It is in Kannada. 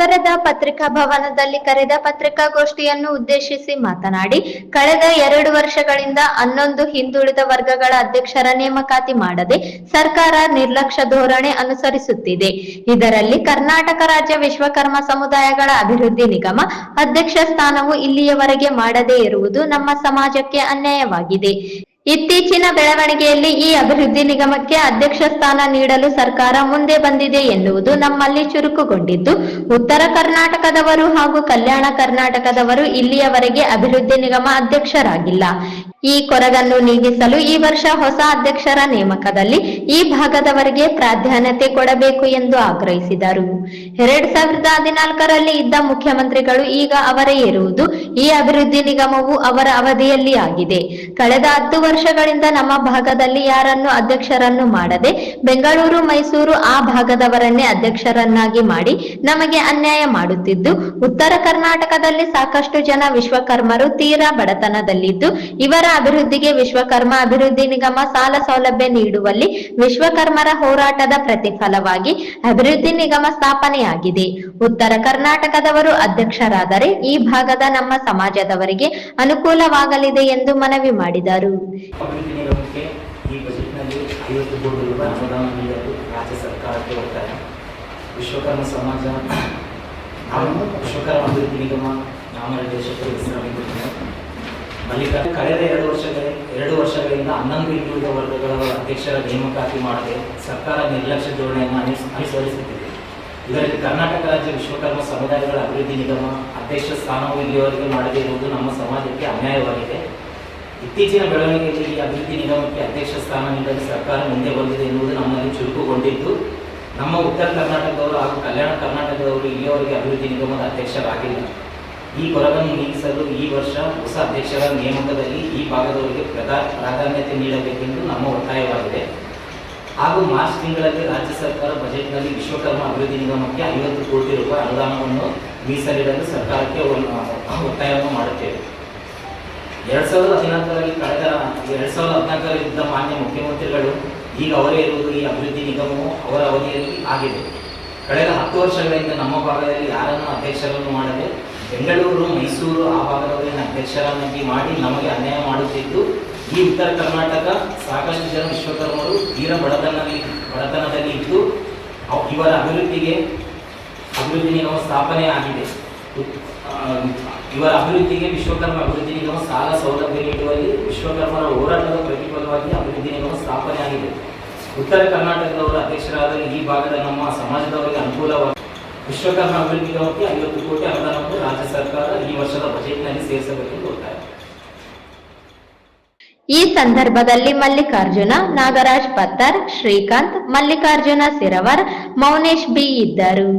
ನಗರದ ಪತ್ರಿಕಾ ಭವನದಲ್ಲಿ ಕರೆದ ಪತ್ರಿಕಾಗೋಷ್ಠಿಯನ್ನು ಉದ್ದೇಶಿಸಿ ಮಾತನಾಡಿ, ಕಳೆದ ಎರಡು ವರ್ಷಗಳಿಂದ ಹನ್ನೊಂದು ಹಿಂದುಳಿದ ವರ್ಗಗಳ ಅಧ್ಯಕ್ಷರ ನೇಮಕಾತಿ ಮಾಡದೆ ಸರ್ಕಾರ ನಿರ್ಲಕ್ಷ್ಯ ಧೋರಣೆ ಅನುಸರಿಸುತ್ತಿದೆ. ಇದರಲ್ಲಿ ಕರ್ನಾಟಕ ರಾಜ್ಯ ವಿಶ್ವಕರ್ಮ ಸಮುದಾಯಗಳ ಅಭಿವೃದ್ಧಿ ನಿಗಮ ಅಧ್ಯಕ್ಷ ಸ್ಥಾನವು ಇಲ್ಲಿಯವರೆಗೆ ಮಾಡದೇ ಇರುವುದು ನಮ್ಮ ಸಮಾಜಕ್ಕೆ ಅನ್ಯಾಯವಾಗಿದೆ. ಇತ್ತೀಚಿನ ಬೆಳವಣಿಗೆಯಲ್ಲಿ ಈ ಅಭಿವೃದ್ಧಿ ನಿಗಮಕ್ಕೆ ಅಧ್ಯಕ್ಷ ಸ್ಥಾನ ನೀಡಲು ಸರ್ಕಾರ ಮುಂದೆ ಬಂದಿದೆ ಎನ್ನುವುದು ನಮ್ಮಲ್ಲಿ ಚುರುಕುಗೊಂಡಿದ್ದು, ಉತ್ತರ ಕರ್ನಾಟಕದವರು ಹಾಗೂ ಕಲ್ಯಾಣ ಕರ್ನಾಟಕದವರು ಇಲ್ಲಿಯವರೆಗೆ ಅಭಿವೃದ್ಧಿ ನಿಗಮ ಅಧ್ಯಕ್ಷರಾಗಿಲ್ಲ. ಈ ಕೊರಗನ್ನು ನೀಗಿಸಲು ಈ ವರ್ಷ ಹೊಸ ಅಧ್ಯಕ್ಷರ ನೇಮಕದಲ್ಲಿ ಈ ಭಾಗದವರಿಗೆ ಪ್ರಾಧಾನ್ಯತೆ ಕೊಡಬೇಕು ಎಂದು ಆಗ್ರಹಿಸಿದರು. ಎರಡ್ ಸಾವಿರದ ಹದಿನಾಲ್ಕರಲ್ಲಿ ಇದ್ದ ಮುಖ್ಯಮಂತ್ರಿಗಳು ಈಗ ಅವರೇ ಇರುವುದು ಈ ಅಭಿವೃದ್ಧಿ ನಿಗಮವು ಅವರ ಅವಧಿಯಲ್ಲಿ ಆಗಿದೆ. ಕಳೆದ ಹತ್ತು ವರ್ಷಗಳಿಂದ ನಮ್ಮ ಭಾಗದಲ್ಲಿ ಯಾರನ್ನು ಅಧ್ಯಕ್ಷರನ್ನು ಮಾಡದೆ ಬೆಂಗಳೂರು, ಮೈಸೂರು ಆ ಭಾಗದವರನ್ನೇ ಅಧ್ಯಕ್ಷರನ್ನಾಗಿ ಮಾಡಿ ನಮಗೆ ಅನ್ಯಾಯ ಮಾಡುತ್ತಿದ್ದು, ಉತ್ತರ ಕರ್ನಾಟಕದಲ್ಲಿ ಸಾಕಷ್ಟು ಜನ ವಿಶ್ವಕರ್ಮರು ತೀರಾ ಬಡತನದಲ್ಲಿದ್ದು, ಇವರ ಅಭಿವೃದ್ಧಿಗೆ, ವಿಶ್ವಕರ್ಮ ಅಭಿವೃದ್ಧಿ ನಿಗಮ ಸಾಲ ಸೌಲಭ್ಯ ನೀಡುವಲ್ಲಿ ವಿಶ್ವಕರ್ಮರ ಹೋರಾಟದ ಪ್ರತಿಫಲವಾಗಿ ಅಭಿವೃದ್ಧಿ ನಿಗಮ ಸ್ಥಾಪನೆಯಾಗಿದೆ. ಉತ್ತರ ಕರ್ನಾಟಕದವರು ಅಧ್ಯಕ್ಷರಾದರೆ ಈ ಭಾಗದ ನಮ್ಮ ಸಮಾಜದವರಿಗೆ ಅನುಕೂಲವಾಗಲಿದೆ ಎಂದು ಮನವಿ ಮಾಡಿದರು. ವಿಶ್ವಕರ್ಮ ಸಮಾಜ ವಿಶ್ವಕರ್ಮ ಅಭಿವೃದ್ಧಿ ನಿಗಮ, ನಾಮನಿರ್ದೇಶಕರು ಹೆಸರಾಗಿರುತ್ತೇನೆ ಮಲ್ಲಿಕ, ಕಳೆದ ಎರಡು ವರ್ಷಗಳ, ಎರಡು ವರ್ಷಗಳಿಂದ ಹನ್ನೊಂದು ಹಿಂದುಳಿದ ವರ್ಗಗಳ ಅಧ್ಯಕ್ಷರ ನೇಮಕಾತಿ ಮಾಡದೆ ಸರ್ಕಾರ ನಿರ್ಲಕ್ಷ್ಯ ಧೋರಣೆಯನ್ನು ಅನುಸ್- ಅನುಸರಿಸುತ್ತಿದೆ ಇದರಲ್ಲಿ ಕರ್ನಾಟಕ ರಾಜ್ಯ ವಿಶ್ವಕರ್ಮ ಸಮುದಾಯಗಳ ಅಭಿವೃದ್ಧಿ ನಿಗಮ ಅಧ್ಯಕ್ಷ ಸ್ಥಾನವು ಇಲ್ಲಿಯವರೆಗೆ ಮಾಡದೇ ಇರುವುದು ನಮ್ಮ ಸಮಾಜಕ್ಕೆ ಅನ್ಯಾಯವಾಗಿದೆ. ಇತ್ತೀಚಿನ ಬೆಳವಣಿಗೆಯಲ್ಲಿ ಅಭಿವೃದ್ಧಿ ನಿಗಮಕ್ಕೆ ಅಧ್ಯಕ್ಷ ಸ್ಥಾನ ನೀಡಲು ಸರ್ಕಾರ ಮುಂದೆ ಬಂದಿದೆ ಎನ್ನುವುದು ನಮ್ಮಲ್ಲಿ ಚುರುಕುಗೊಂಡಿದ್ದು, ನಮ್ಮ ಉತ್ತರ ಕರ್ನಾಟಕದವರು ಹಾಗೂ ಕಲ್ಯಾಣ ಕರ್ನಾಟಕದವರು ಇಲ್ಲಿಯವರೆಗೆ ಅಭಿವೃದ್ಧಿ ನಿಗಮದ ಅಧ್ಯಕ್ಷರಾಗಿಲ್ಲ. ಈ ಕೊರಗನ್ನು ನೀಗಿಸಲು ಈ ವರ್ಷ ಹೊಸ ಅಧ್ಯಕ್ಷರ ನೇಮಕದಲ್ಲಿ ಈ ಭಾಗದವರಿಗೆ ಪ್ರಧಾ ಪ್ರಾಧಾನ್ಯತೆ ನೀಡಬೇಕೆಂದು ನಮ್ಮ ಒತ್ತಾಯವಾಗಿದೆ. ಹಾಗೂ ಮಾರ್ಚ್ ತಿಂಗಳಲ್ಲಿ ರಾಜ್ಯ ಸರ್ಕಾರ ಬಜೆಟ್ನಲ್ಲಿ ವಿಶ್ವಕರ್ಮ ಅಭಿವೃದ್ಧಿ ನಿಗಮಕ್ಕೆ ಐವತ್ತು ಕೋಟಿ ರೂಪಾಯಿ ಅನುದಾನವನ್ನು ಮೀಸಲಿಡಲು ಸರ್ಕಾರಕ್ಕೆ ಒತ್ತಾಯವನ್ನು ಮಾಡುತ್ತೇವೆ. ಎರಡ್ ಸಾವಿರದ ಹದಿನಾಲ್ಕರಲ್ಲಿ ಕಳೆದ ಎರಡ್ ಸಾವಿರದ ಹದಿನಾಲ್ಕರಲ್ಲಿ ಇದ್ದ ಮಾನ್ಯ ಮುಖ್ಯಮಂತ್ರಿಗಳು ಈಗ ಅವರೇ ಇರುವುದು ಈ ಅಭಿವೃದ್ಧಿ ನಿಗಮವು ಅವರ ಅವಧಿಯಲ್ಲಿ ಆಗಿದೆ. ಕಳೆದ ಹತ್ತು ವರ್ಷಗಳಿಂದ ನಮ್ಮ ಭಾಗದಲ್ಲಿ ಯಾರನ್ನು ಅಧ್ಯಕ್ಷರನ್ನು ಮಾಡದೆ ಬೆಂಗಳೂರು, ಮೈಸೂರು ಆ ಭಾಗದವರನ್ನ ಅಧ್ಯಕ್ಷರನ್ನಾಗಿ ಮಾಡಿ ನಮಗೆ ಅನ್ಯಾಯ ಮಾಡುತ್ತಿದ್ದು, ಈ ಉತ್ತರ ಕರ್ನಾಟಕ ಸಾಕಷ್ಟು ಜನ ವಿಶ್ವಕರ್ಮರು ತೀರ ಬಡತನದಲ್ಲಿ ಬಡತನದಲ್ಲಿ ಇದ್ದು ಇವರ ಅಭಿವೃದ್ಧಿಗೆ, ಅಭಿವೃದ್ಧಿ ನಿಗಮ ಸ್ಥಾಪನೆ ಆಗಿದೆ. ಇವರ ಅಭಿವೃದ್ಧಿಗೆ ವಿಶ್ವಕರ್ಮ ಅಭಿವೃದ್ಧಿ ನಿಗಮ ಸಾಲ ಸೌಲಭ್ಯ ನೀಡುವಲ್ಲಿ ವಿಶ್ವಕರ್ಮರ ಹೋರಾಟದ ಪ್ರತಿಫಲವಾಗಿ ಅಭಿವೃದ್ಧಿ ನಿಗಮ ಸ್ಥಾಪನೆ ಆಗಿದೆ. ಉತ್ತರ ಕರ್ನಾಟಕದವರ ಅಧ್ಯಕ್ಷರಾದರೆ ಈ ಭಾಗದ ನಮ್ಮ ಸಮಾಜದವರಿಗೆ ಅನುಕೂಲವಾಗಿ ವಿಶ್ವಕರ್ಮ ಅಭಿವೃದ್ಧಿ ನಿಗಮಕ್ಕೆ ಐವತ್ತು ಕೋಟಿ ಅನುದಾನವನ್ನು ರಾಜ್ಯ ಸರ್ಕಾರ ಈ ವರ್ಷದ ಬಜೆಟ್ನಲ್ಲಿ ಸೇರಿಸಬೇಕೆಂದು ಒತ್ತಾಯ ಈ ಸಂದರ್ಭದಲ್ಲಿ ಮಲ್ಲಿಕಾರ್ಜುನ, ನಾಗರಾಜ್ ಪತ್ತರ್, ಶ್ರೀಕಾಂತ್, ಮಲ್ಲಿಕಾರ್ಜುನ ಸಿರವರ್, ಮೌನೇಶ್ ಬಿ ಇದ್ದರು.